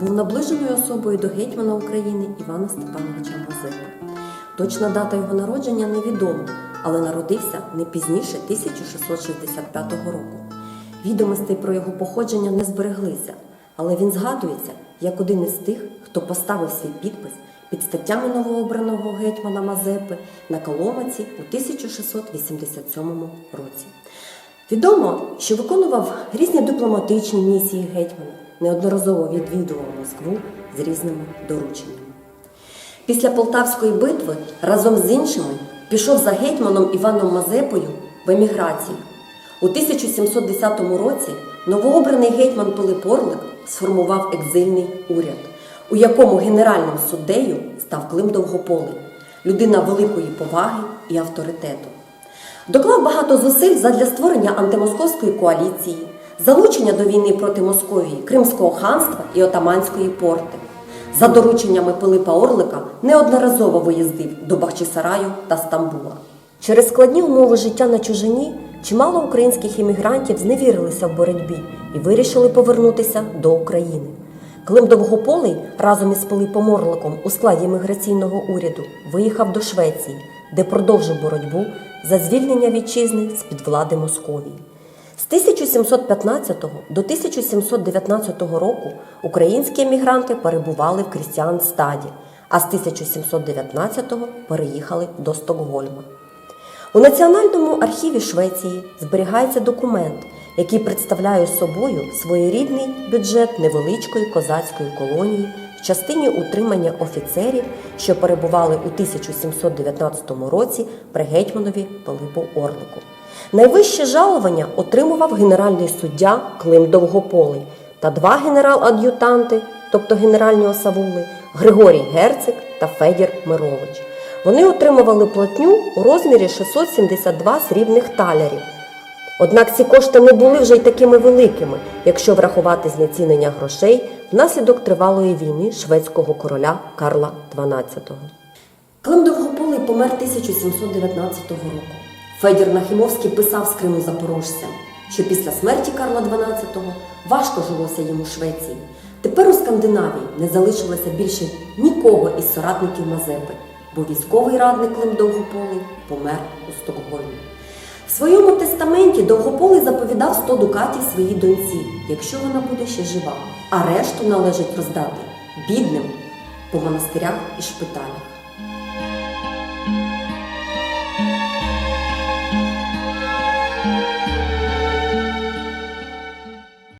був наближеною особою до гетьмана України Івана Степановича Мазепи. Точна дата його народження невідома, але народився не пізніше 1665 року. Відомостей про його походження не збереглися, але він згадується як один із тих, хто поставив свій підпис під статтями новообраного гетьмана Мазепи на Коломаці у 1687 році. Відомо, що виконував різні дипломатичні місії гетьмана, неодноразово відвідував Москву з різними дорученнями. Після Полтавської битви разом з іншими пішов за гетьманом Іваном Мазепою в еміграцію. У 1710 році новообраний гетьман Пилип Орлик сформував екзильний уряд, у якому генеральним суддею став Клим Довгополий, людина великої поваги і авторитету. Доклав багато зусиль задля створення антимосковської коаліції, залучення до війни проти Московії, Кримського ханства і Отаманської порти. За дорученнями Пилипа Орлика неодноразово виїздив до Бахчисараю та Стамбула. Через складні умови життя на чужині чимало українських іммігрантів зневірилися в боротьбі і вирішили повернутися до України. Клим Довгополий разом із Пилипом Орликом у складі міграційного уряду виїхав до Швеції, де продовжив боротьбу за звільнення вітчизни з-під влади Московії. З 1715 до 1719 року українські емігранти перебували в Крістіанстаді, а з 1719-го переїхали до Стокгольма. У Національному архіві Швеції зберігається документ, який представляє собою своєрідний бюджет невеличкої козацької колонії частині утримання офіцерів, що перебували у 1719 році при гетьманові Пилипу Орлику. Найвище жалування отримував генеральний суддя Клим Довгополий та два генерал-ад'ютанти, тобто генеральні осавули, Григорій Герцик та Федір Мирович. Вони отримували платню у розмірі 672 срібних талерів. Однак ці кошти не були вже й такими великими, якщо врахувати знецінення грошей внаслідок тривалої війни шведського короля Карла XII. Клим Довгополий помер 1719 року. Федір Нахімовський писав з Криму запорожцям, що після смерті Карла XII важко жилося йому Швеції. Тепер у Скандинавії не залишилося більше нікого із соратників Мазепи, бо військовий радник Клим Довгополий помер у Стокгольмі. В своєму тестаменті Довгополий заповідав 100 дукатів своїй доньці, якщо вона буде ще жива, а решту належить роздати бідним по монастирях і шпиталях.